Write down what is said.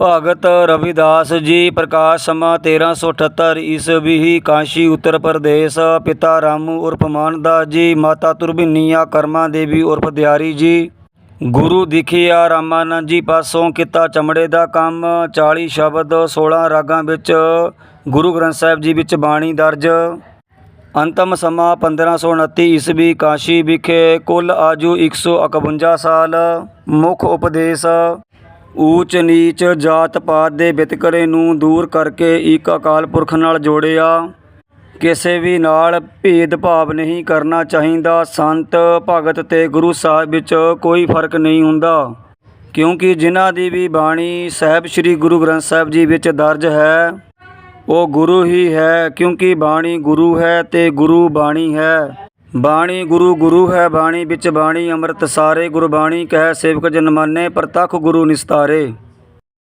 ਭਗਤ ਰਵਿਦਾਸ ਜੀ ਪ੍ਰਕਾਸ਼ ਸਮਾਂ 1378 ਈਸਵੀ, ਕਾਸ਼ੀ, ਉੱਤਰ ਪ੍ਰਦੇਸ਼। ਪਿਤਾ ਰਾਮੂ ਉਰਫ ਮਾਨਦਾਸ ਜੀ, ਮਾਤਾ ਤੁਰਬਿਨੀਆ ਕਰਮਾ ਦੇਵੀ ਉਰਫ ਦਿਆਰੀ ਜੀ। ਗੁਰੂ ਦਿਖਿਆ ਰਾਮਾਨੰਦ ਜੀ ਪਾਸੋਂ ਕੀਤਾ ਚਮੜੇ ਦਾ ਕੰਮ। 40 ਸ਼ਬਦ 16 ਰਾਗਾਂ ਵਿੱਚ ਗੁਰੂ ਗ੍ਰੰਥ ਸਾਹਿਬ ਜੀ ਵਿੱਚ ਬਾਣੀ ਦਰਜ। ਅੰਤਮ ਸਮਾਂ 1529 ਈਸਵੀ, ਕਾਸ਼ੀ ਵਿਖੇ ਕੁੱਲ ਆਜੂ 151 ਸਾਲ। ਮੁੱਖ ਉਪਦੇਸ਼ ਊਚ ਨੀਚ ਜਾਤ ਪਾਤ ਦੇ ਵਿਤਕਰੇ ਨੂੰ ਦੂਰ ਕਰਕੇ ਇੱਕ ਅਕਾਲ ਪੁਰਖ ਨਾਲ ਜੋੜਿਆ। ਕਿਸੇ ਵੀ ਨਾਲ ਭੇਦਭਾਵ ਨਹੀਂ ਕਰਨਾ ਚਾਹੀਦਾ। ਸੰਤ ਭਗਤ ਤੇ ਗੁਰੂ ਸਾਹਿਬ ਵਿੱਚ ਕੋਈ ਫ਼ਰਕ ਨਹੀਂ ਹੁੰਦਾ। ਕਿਉਂਕਿ ਜਿਨ੍ਹਾਂ ਦੀ ਵੀ ਬਾਣੀ ਸਾਹਿਬ ਸ੍ਰੀ ਗੁਰੂ ਗ੍ਰੰਥ ਸਾਹਿਬ ਜੀ ਵਿੱਚ ਦਰਜ ਹੈ, ਉਹ ਗੁਰੂ ਹੀ ਹੈ। ਕਿਉਂਕਿ ਬਾਣੀ ਗੁਰੂ ਹੈ ਤੇ ਗੁਰੂ ਬਾਣੀ ਹੈ। ਬਾਣੀ ਗੁਰੂ ਗੁਰੂ ਹੈ ਬਾਣੀ ਵਿੱਚ ਬਾਣੀ, ਅੰਮ੍ਰਿਤ ਸਾਰੇ ਗੁਰਬਾਣੀ, ਕਹਿ ਸੇਵਕ ਜਨ ਮਾਨੇ ਪ੍ਰਤੱਖ ਗੁਰੂ ਨਿਸਤਾਰੇ।